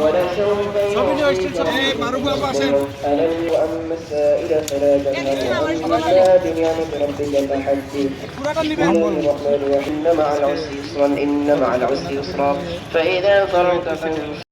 ولسوف يعطيك ألم وأما السائل فلا تنهر وأما بنعمة ربك فحدث بسم الله الرحمن الرحيم إن مع العسر يسرا إن مع العسر يسرا فإذا فرغت فانصب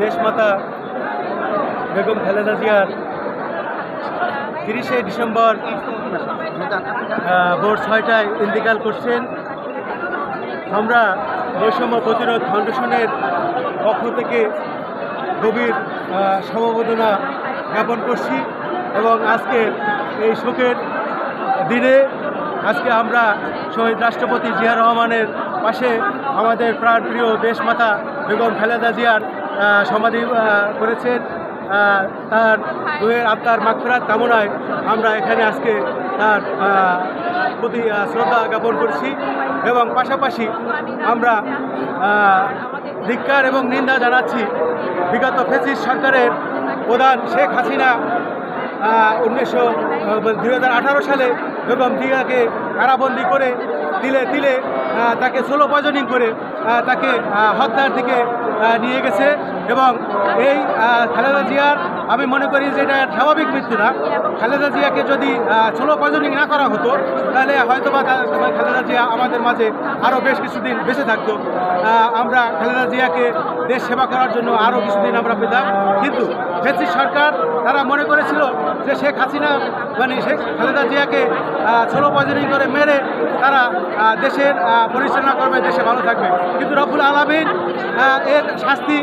দেশমাতা বেগম খালেদা জিয়ার তিরিশে ডিসেম্বর ভোর ছয়টায় ইন্তেকাল করছেন। আমরা বৈষম্য প্রতিরোধ ফাউন্ডেশনের পক্ষ থেকে গভীর সমবেদনা জ্ঞাপন করছি এবং আজকে এই শোকের দিনে আজকে আমরা শহীদ রাষ্ট্রপতি জিয়া রহমানের পাশে আমাদের প্রাণপ্রিয় দেশমাতা বেগম খালেদা জিয়ার সমাধি করেছেন। তার দুয়ের আত্মার মাগফিরাত কামনায় আমরা এখানে আজকে তার প্রতি শ্রদ্ধা জ্ঞাপন করছি এবং পাশাপাশি আমরা ধিক্কার এবং নিন্দা জানাচ্ছি বিগত ফেসিস সরকারের প্রধান শেখ হাসিনা উনিশশো দুই সালে বেগম জিয়াকে কারাবন্দি করে তিলে তিলে তাকে সোলো পয়জনিং করে তাকে হত্যার দিকে নিয়ে গেছে এবং এই খালেদা জিয়ার আমি মনে করি যে এটা স্বাভাবিক মৃত্যু না। খালেদা জিয়াকে যদি সোলো পয়জনিং না করা হতো, তাহলে হয়তো বা খালেদা জিয়া আমাদের মাঝে আরও বেশ কিছুদিন বেঁচে থাকতো। আমরা খালেদা জিয়াকে দেশ সেবা করার জন্য আরও কিছুদিন আমরা পেতাম। কিন্তু ফেসিস সরকার, তারা মনে করেছিল যে শেখ হাসিনা মানে শেখ খালেদা জিয়াকে ষোলো পয়জনিং করে মেরে তারা দেশের পরিচালনা করবে, দেশে ভালো থাকবে। কিন্তু রব্বুল আলমিন এর শাস্তি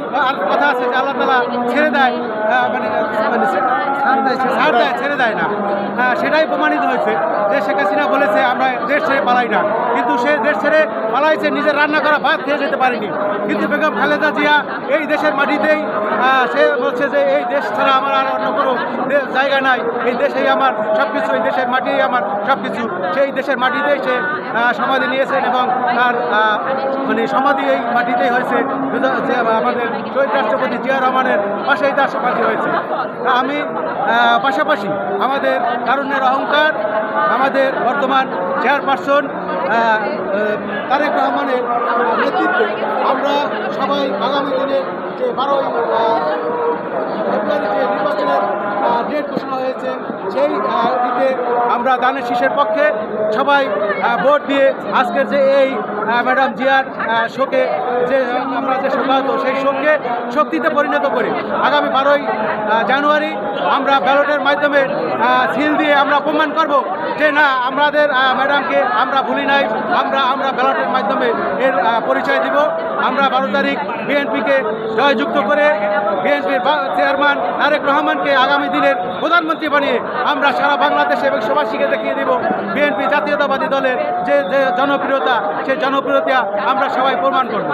কথা আছে যে আল্লাহ তালা ছেড়ে দেয় আহ, মানে মানে ছাড় দেয় ছেড়ে দেয়। না। আহ, সেটাই প্রমাণিত হয়েছে যে শেখ হাসিনা বলেছে আমরা দেশ ছেড়ে পালাই না। কিন্তু সে দেশ ছেড়ে পালাইছে নিজের রান্না করা ভাত খেয়ে যেতে পারেনি। কিন্তু বেগম খালেদা জিয়া এই দেশের মাটিতেই সে বলছে যে এই দেশ ছাড়া আমার আর অন্য কোনো জায়গা নাই। এই দেশেই আমার সব কিছু এই দেশের মাটিই আমার সব কিছু সেই দেশের মাটিতেই সে সমাধি নিয়েছেন এবং তার মানে সমাধি এই মাটিতেই হয়েছে। যে আমাদের শহীদ রাষ্ট্রপতি জিয়া রহমানের পাশেই তার সমাধি হয়েছে। আমি পাশাপাশি আমাদের কারণের অহংকার, আমাদের বর্তমান চেয়ারপারসন তারেক রহমানের নেতৃত্বে আমরা সবাই আগামী দিনে যে বারোই ফেব্রুয়ারি যে নির্বাচনের ডেট ঘোষণা হয়েছে, সেই দিকে আমরা দানের শীষের পক্ষে সবাই ভোট দিয়ে আজকের যে এই ম্যাডাম জিয়ার শোকে যে আমরা যে শোকাহত সেই শোককে শক্তিতে পরিণত করে। আগামী বারোই জানুয়ারি আমরা ব্যালটের মাধ্যমে সিল দিয়ে আমরা প্রমাণ করব যে না, আমাদের ম্যাডামকে আমরা ভুলি নাই, আমরা আমরা ব্যালটের মাধ্যমে এর পরিচয় দিব। আমরা বারো তারিখ বিএনপিকে জয়যুক্ত করে বিএনপির চেয়ারম্যান তারেক রহমানকে আগামী দিনের প্রধানমন্ত্রী বানিয়ে আমরা সারা বাংলাদেশে এবং সবাসীকে দেখিয়ে দেব বিএনপি জাতীয়তাবাদী দলের যে যে জনপ্রিয়তা, সেই জনপ্রিয়তা আমরা সবাই প্রমাণ করব।